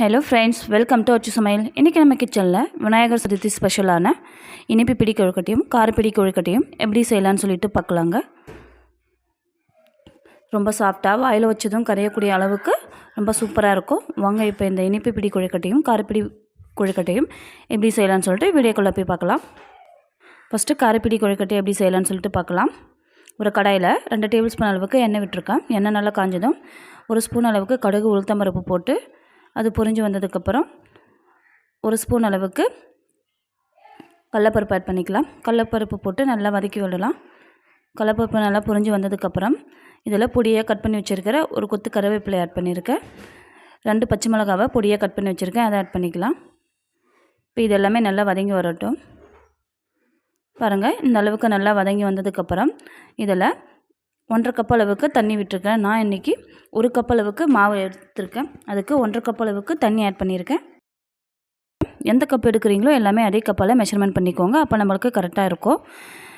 Hello friends welcome to அச்சு சமையல் இன்றைக்கி நம்ம கிச்சனில் விநாயகர் சதுர்த்தி ஸ்பெஷலான இனிப்பு பிடி கொழுக்கட்டையும் காரப்பிடி கொழுக்கட்டையும் எப்படி செய்யலான்னு சொல்லிட்டு பார்க்கலாங்க. ரொம்ப சாஃப்டாக வாயில் வச்சதும் கரையக்கூடிய அளவுக்கு ரொம்ப சூப்பராக இருக்கும். வாங்க இப்போ இந்த இனிப்பு பிடி கொழுக்கட்டையும் காரப்பிடி கொழுக்கட்டையும் எப்படி செய்யலான்னு சொல்லிட்டு வீடியோக்குள்ளே போய் பார்க்கலாம். ஃபஸ்ட்டு காரப்பிடி கொழுக்கட்டை எப்படி செய்யலான்னு சொல்லிட்டு பார்க்கலாம். ஒரு கடாயில் ரெண்டு டேபிள் ஸ்பூன் அளவுக்கு எண்ணெய் விட்டுருக்கேன். எண்ணெய் நல்லா காஞ்சதும் ஒரு ஸ்பூன் அளவுக்கு கடுகு உளுத்தம்பருப்பு போட்டு அது பொரிஞ்சு வந்ததுக்கப்புறம் ஒரு ஸ்பூன் அளவுக்கு கடலப்பருப்பு ஆட் பண்ணிக்கலாம். கடலப்பருப்பு போட்டு நல்லா வதக்கி விடலாம். கடலப்பருப்பு நல்லா பொரிஞ்சு வந்ததுக்கப்புறம் இதில் பொடியாக கட் பண்ணி வச்சுருக்கிற ஒரு கொத்து கருவேப்பிலை ஆட் பண்ணியிருக்கேன். ரெண்டு பச்சை மிளகாவை பொடியாக கட் பண்ணி வச்சுருக்கேன். அதை ஆட் பண்ணிக்கலாம். இப்போ இது எல்லாமே நல்லா வதங்கி வரட்டும். பாருங்கள் இந்த அளவுக்கு நல்லா வதங்கி வந்ததுக்கப்புறம் இதில் ஒன்றரை கப் அளவுக்கு தண்ணி விட்டுருக்கேன். நான் இன்றைக்கி ஒரு கப் அளவுக்கு மாவு எடுத்திருக்கேன். அதுக்கு ஒன்றரை கப் அளவுக்கு தண்ணி ஆட் பண்ணியிருக்கேன் எந்த கப் எடுக்கிறீங்களோ எல்லாமே அதே கப்பால் மெஷர்மெண்ட் பண்ணிக்கோங்க. அப்போ நம்மளுக்கு கரெக்டாக இருக்கும்.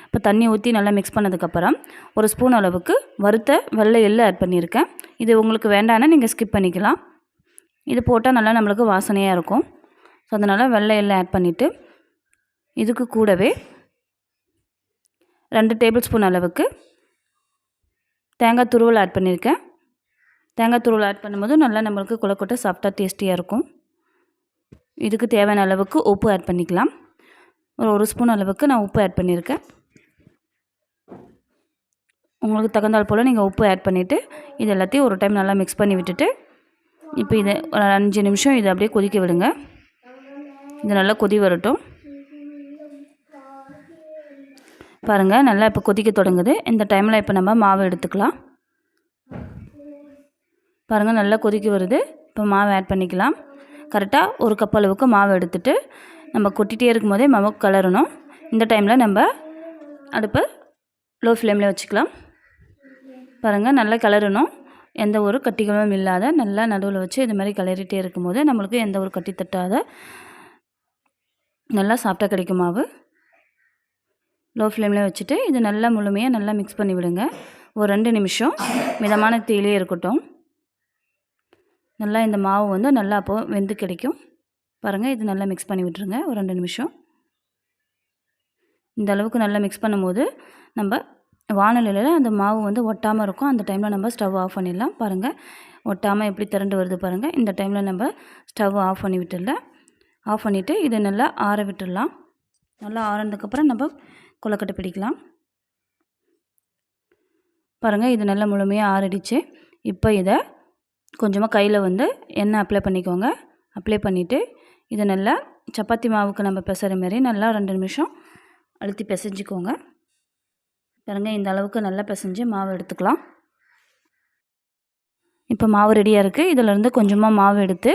இப்போ தண்ணி ஊற்றி நல்லா மிக்ஸ் பண்ணதுக்கப்புறம் ஒரு ஸ்பூன் அளவுக்கு வறுத்த வெள்ளை எள்ளு ஆட் பண்ணியிருக்கேன் இது உங்களுக்கு வேண்டான்னா நீங்கள் ஸ்கிப் பண்ணிக்கலாம். இது போட்டால் நல்லா நம்மளுக்கு வாசனையாக இருக்கும். ஸோ அதனால் வெள்ளை எள்ளு ஆட் பண்ணிவிட்டு இதுக்கு கூடவே ரெண்டு டேபிள் ஸ்பூன் அளவுக்கு தேங்காய் துருவல் ஆட் பண்ணியிருக்கேன். தேங்காய் துருவல் ஆட் பண்ணும்போது நல்லா நம்மளுக்கு குளக்கொட்டை சாஃப்டாக டேஸ்டியாக இருக்கும். இதுக்கு தேவையான அளவுக்கு உப்பு ஆட் பண்ணிக்கலாம். ஒரு ஒரு ஸ்பூன் அளவுக்கு நான் உப்பு ஆட் பண்ணியிருக்கேன். உங்களுக்கு தகுந்தால் போல் நீங்கள் உப்பு ஆட் பண்ணிவிட்டு இது எல்லாத்தையும் ஒரு டைம் நல்லா மிக்ஸ் பண்ணி விட்டுட்டு இப்போ இதை ஒரு அஞ்சு நிமிஷம் இதை அப்படியே கொதிக்க விடுங்க. இது நல்லா கொதி வரட்டும். பாருங்கள் நல்லா இப்போ கொதிக்க தொடங்குது. இந்த டைமில் இப்போ நம்ம மாவு எடுத்துக்கலாம். பாருங்கள் நல்லா கொதிக்க வருது. இப்போ மாவு ஆட் பண்ணிக்கலாம். கரெக்டாக ஒரு கப் அளவுக்கு மாவு எடுத்துட்டு நம்ம கொட்டிகிட்டே இருக்கும் போதே மாவு கலரணும் இந்த டைமில் நம்ம அடுப்பை லோ ஃப்ளேமில் வச்சுக்கலாம். பாருங்கள் நல்லா கிளறணும். எந்த ஒரு கட்டிகளும் இல்லாத நல்லா நடுவில் வச்சு இது மாதிரி கிளறிட்டே இருக்கும்போது நம்மளுக்கு எந்த ஒரு கட்டி தட்டாத நல்லா சாப்பிட்டா கிடைக்கும் மாவு. லோ ஃப்ளேமில் வச்சுட்டு இது நல்லா முழுமையாக நல்லா மிக்ஸ் பண்ணி விடுங்க. ஒரு ரெண்டு நிமிஷம். மிதமான தீயிலே இருக்கட்டும். நல்லா இந்த மாவு வந்து நல்லா அப்போது வெந்து கிடைக்கும். பாருங்கள் இது நல்லா மிக்ஸ் பண்ணி விட்டுருங்க. ஒரு ரெண்டு நிமிஷம். இந்த அளவுக்கு நல்லா மிக்ஸ் பண்ணும்போது நம்ம வானொலியில் அந்த மாவு வந்து ஒட்டாமல் இருக்கும். அந்த டைமில் நம்ம ஸ்டவ் ஆஃப் பண்ணிடலாம். பாருங்கள் ஒட்டாமல் எப்படி திரண்டு வருது பாருங்கள் இந்த டைமில் நம்ம ஸ்டவ் ஆஃப் பண்ணி விட்டுடல ஆஃப் பண்ணிவிட்டு இதை நல்லா ஆற விட்டுடலாம். நல்லா ஆறினதுக்கப்புறம் நம்ம கொலக்கட்டை பிடிக்கலாம். பாருங்கள் இது நல்லா முழுமையாக ஆறடிச்சு. இப்போ இதை கொஞ்சமாக கையில் வந்து எண்ணெய் அப்ளை பண்ணிக்கோங்க. அப்ளை பண்ணிவிட்டு இதை நல்லா சப்பாத்தி மாவுக்கு நம்ம பிசைற மாரி நல்லா ரெண்டு நிமிஷம் அழுத்தி பிசைஞ்சிக்கோங்க. பாருங்கள் இந்த அளவுக்கு நல்லா பிசைஞ்சு மாவு எடுத்துக்கலாம். இப்போ மாவு ரெடியாக இருக்குது இதிலேருந்து கொஞ்சமாக மாவு எடுத்து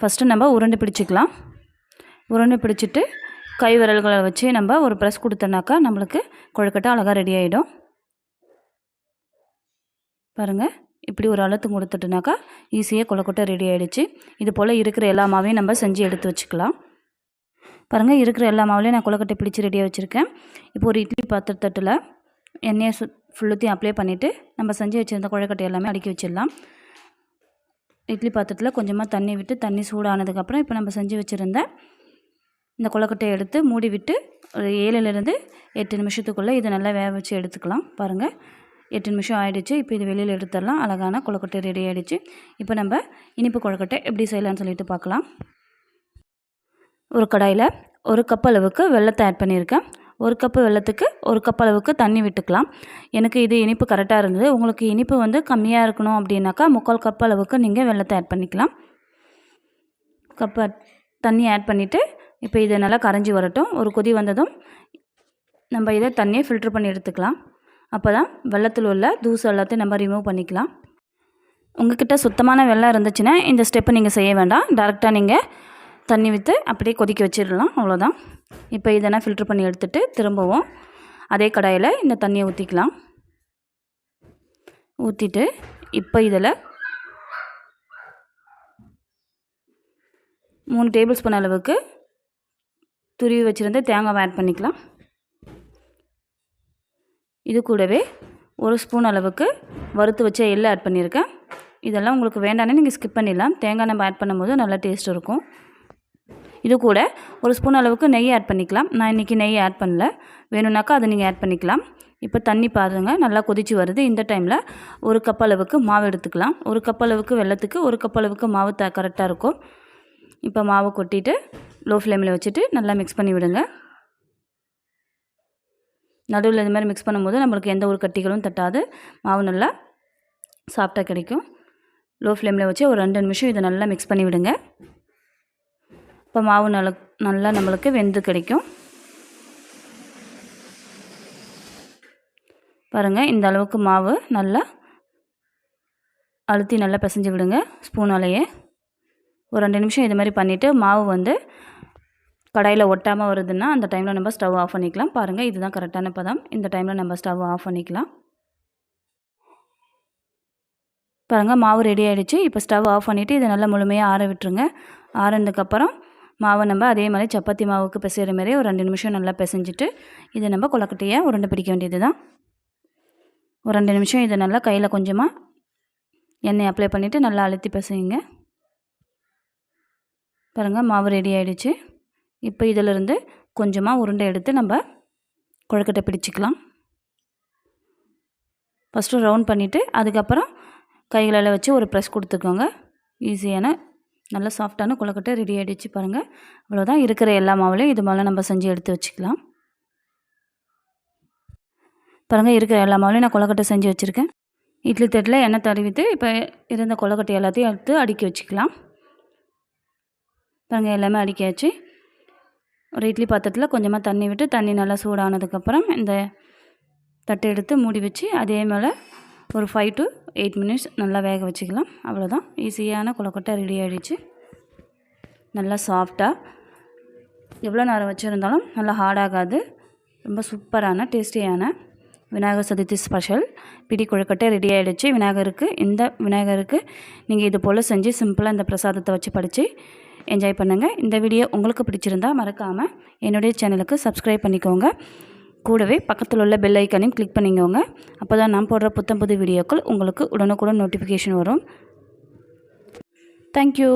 ஃபஸ்ட்டு நம்ம உருண்டை பிடிச்சிக்கலாம். உருண்டை பிடிச்சிட்டு கை விரல்களை வச்சு நம்ம ஒரு ப்ரெஸ் கொடுத்தோன்னாக்கா நம்மளுக்கு கொழுக்கட்டை அழகாக ரெடி ஆகிடும் பாருங்கள் இப்படி ஒரு அழுத்தம் கொடுத்துட்டுனாக்கா ஈஸியாக கொழுக்கட்டை ரெடி ஆகிடுச்சு இது போல் இருக்கிற எல்லா மாவையும் நம்ம செஞ்சு எடுத்து வச்சுக்கலாம். பாருங்கள் இருக்கிற எல்லா மாவுலையும் நான் கொழுக்கட்டை பிடிச்சி ரெடியாக வச்சுருக்கேன். இப்போ ஒரு இட்லி பாத்திரத்தட்டில் எண்ணெயை சு ஃபுல்லுத்தையும் அப்ளை பண்ணிவிட்டு நம்ம செஞ்சு வச்சுருந்த கொழுக்கட்டை எல்லாமே அடுக்கி வச்சிடலாம். இட்லி பாத்திரத்தில் கொஞ்சமாக தண்ணி விட்டு தண்ணி சூடானதுக்கப்புறம் இப்போ நம்ம செஞ்சு வச்சுருந்த இந்த கொழுக்கட்டையை எடுத்து மூடி விட்டு ஒரு ஏழுலேருந்து எட்டு நிமிஷத்துக்குள்ளே இதை நல்லா வேக வச்சு எடுத்துக்கலாம் பாருங்கள் எட்டு நிமிஷம் ஆகிடுச்சு இப்போ இது வெளியில் எடுத்துடலாம். அழகான கொழுக்கட்டை ரெடி ஆகிடுச்சு இப்போ நம்ம இனிப்பு கொழுக்கட்டை எப்படி செய்யலாம்னு சொல்லிட்டு பார்க்கலாம். ஒரு கடாயில் ஒரு கப் அளவுக்கு வெள்ளத்தை ஆட் பண்ணியிருக்கேன். ஒரு கப்பு வெள்ளத்துக்கு ஒரு கப் அளவுக்கு தண்ணி விட்டுக்கலாம். எனக்கு இது இனிப்பு கரெக்டாக இருந்தது. உங்களுக்கு இனிப்பு வந்து கம்மியாக இருக்கணும் அப்படின்னாக்கா முக்கால் கப் அளவுக்கு நீங்கள் வெள்ளத்தை ஆட் பண்ணிக்கலாம். கப்பை தண்ணி ஆட் பண்ணிவிட்டு இப்போ இது நல்லா கரைஞ்சி வரட்டும். ஒரு கொதி வந்ததும் நம்ம இதை தண்ணியை ஃபில்ட்ரு பண்ணி எடுத்துக்கலாம். அப்போ தான் வெள்ளத்தில் உள்ள தூசு எல்லாத்தையும் நம்ம ரிமூவ் பண்ணிக்கலாம். உங்கள்கிட்ட சுத்தமான வெள்ளம் இருந்துச்சுன்னா இந்த ஸ்டெப்பை நீங்கள் செய்ய வேண்டாம். டேரெக்டாக நீங்கள் தண்ணி விற்று அப்படியே கொதிக்க வச்சிடலாம். அவ்வளோதான். இப்போ இதெல்லாம் ஃபில்ட்ரு பண்ணி எடுத்துகிட்டு திரும்பவும் அதே கடாயில் இந்த தண்ணியை ஊற்றிக்கலாம் ஊற்றிட்டு இப்போ இதில் மூணு டேபிள் ஸ்பூன் அளவுக்கு துருவி வச்சுருந்து தேங்காவை ஆட் பண்ணிக்கலாம். இது கூடவே ஒரு ஸ்பூன் அளவுக்கு வறுத்து வச்ச எள்ளு ஆட் பண்ணியிருக்கேன். இதெல்லாம் உங்களுக்கு வேண்டானே நீங்கள் ஸ்கிப் பண்ணிடலாம். தேங்காய் நம்ம ஆட் பண்ணும்போது நல்லா டேஸ்ட் இருக்கும். இது கூட ஒரு ஸ்பூன் அளவுக்கு நெய் ஆட் பண்ணிக்கலாம். நான் இன்றைக்கி நெய் ஆட் பண்ணல. வேணும்னாக்கா அதை நீங்கள் ஆட் பண்ணிக்கலாம். இப்போ தண்ணி பாருங்கள் நல்லா கொதிச்சு வருது. இந்த டைமில் ஒரு கப் அளவுக்கு மாவு எடுத்துக்கலாம். ஒரு கப் அளவுக்கு வெள்ளத்துக்கு ஒரு கப் அளவுக்கு மாவு த கரெக்டாக இருக்கும். இப்போ மாவு கொட்டிட்டு லோ ஃப்ளேமில் வச்சுட்டு நல்லா மிக்ஸ் பண்ணி விடுங்க. நடுவில் இது மாதிரி மிக்ஸ் பண்ணும்போது நம்மளுக்கு எந்த ஒரு கட்டிகளும் தட்டாது. மாவு நல்லா சாஃப்டாக கிடைக்கும். லோ ஃப்ளேமில் வச்சு ஒரு ரெண்டு நிமிஷம் இதை நல்லா மிக்ஸ் பண்ணி விடுங்க. இப்போ மாவு நல்ல நல்லா நம்மளுக்கு வெந்து கிடைக்கும். பாருங்கள் இந்த அளவுக்கு மாவு நல்லா அழுத்தி நல்லா பிசைஞ்சு விடுங்க ஸ்பூனாலேயே ஒரு ரெண்டு நிமிஷம் இது மாதிரி பண்ணிவிட்டு மாவு வந்து கடாயில் ஒட்டாமல் வருதுன்னா அந்த டைமில் நம்ம ஸ்டவ் ஆஃப் பண்ணிக்கலாம். பாருங்கள் இதுதான் கரெக்டான பதம். இந்த டைமில் நம்ம ஸ்டவ் ஆஃப் பண்ணிக்கலாம். பாருங்கள் மாவு ரெடி ஆகிடுச்சு இப்போ ஸ்டவ் ஆஃப் பண்ணிவிட்டு இதை நல்லா முழுமையாக ஆற விட்டுருங்க. ஆறினதுக்கப்புறம் மாவை நம்ம அதே மாதிரி சப்பாத்தி மாவுக்கு பிசைகிற மாதிரி ஒரு ரெண்டு நிமிஷம் நல்லா பிசைஞ்சிட்டு இதை நம்ம கொலக்கட்டையை உருண்டை பிடிக்க வேண்டியது தான் ஒரு ரெண்டு நிமிஷம் இதை நல்லா கையில் கொஞ்சமாக எண்ணெய் அப்ளை பண்ணிவிட்டு நல்லா அழுத்தி பிசையுங்க. பாருங்கள் மாவு ரெடி ஆகிடுச்சு இப்போ இதிலிருந்து கொஞ்சமாக உருண்டை எடுத்து நம்ம கொழுக்கட்டை பிடிச்சிக்கலாம். ஃபஸ்ட்டு ரவுண்ட் பண்ணிவிட்டு அதுக்கப்புறம் கைகளால் வச்சு ஒரு ப்ரெஸ் கொடுத்துக்கோங்க. ஈஸியான நல்ல சாஃப்டான குழக்கட்டை ரெடி ஆகிடுச்சு பாருங்கள் அவ்வளோதான் இருக்கிற எல்லா மாவுலையும் இது மாதிரிலாம் நம்ம செஞ்சு எடுத்து வச்சுக்கலாம். பாருங்கள் இருக்கிற எல்லா மாவுலையும் நான் கொழுக்கட்டை செஞ்சு வச்சுருக்கேன். இட்லி தட்டில் எண்ணெய் தடவிட்டு இப்போ இருந்த கொழுக்கட்டை எல்லாத்தையும் எடுத்து அடுக்கி வச்சுக்கலாம். பாருங்கள் எல்லாமே அடுக்கியாச்சு. ஒரு இட்லி பாத்திரத்தில் கொஞ்சமாக தண்ணி விட்டு தண்ணி நல்லா சூடானதுக்கப்புறம் இந்த தட்டை எடுத்து மூடி வச்சு அதே மேலே ஒரு ஃபைவ் டு எயிட் மினிட்ஸ் நல்லா வேக வச்சுக்கலாம். அவ்வளோதான் ஈஸியான கொழுக்கட்டை ரெடி ஆகிடுச்சு நல்லா சாஃப்டாக எவ்வளோ நேரம் வச்சுருந்தாலும் நல்லா ஹார்டாகாது ரொம்ப சூப்பரான டேஸ்டியான விநாயகர் சதுர்த்தி ஸ்பெஷல் பிடி கொழுக்கட்டை ரெடி ஆகிடுச்சு விநாயகருக்கு இந்த விநாயகருக்கு நீங்கள் இது போல் செஞ்சு சிம்பிளாக இந்த பிரசாதத்தை வச்சு படித்து என்ஜாய் பண்ணுங்கள் இந்த வீடியோ உங்களுக்கு பிடிச்சிருந்தா மறக்காமல் என்னுடைய சேனலுக்கு சப்ஸ்கிரைப் பண்ணிக்கோங்க. கூடவே பக்கத்தில் உள்ள பெல் ஐக்கானையும் கிளிக் பண்ணிக்கோங்க. அப்போ தான் நான் போடுற புத்தம் புது வீடியோக்கள் உங்களுக்கு உடனுக்குடன் நோட்டிஃபிகேஷன் வரும். தேங்க்யூ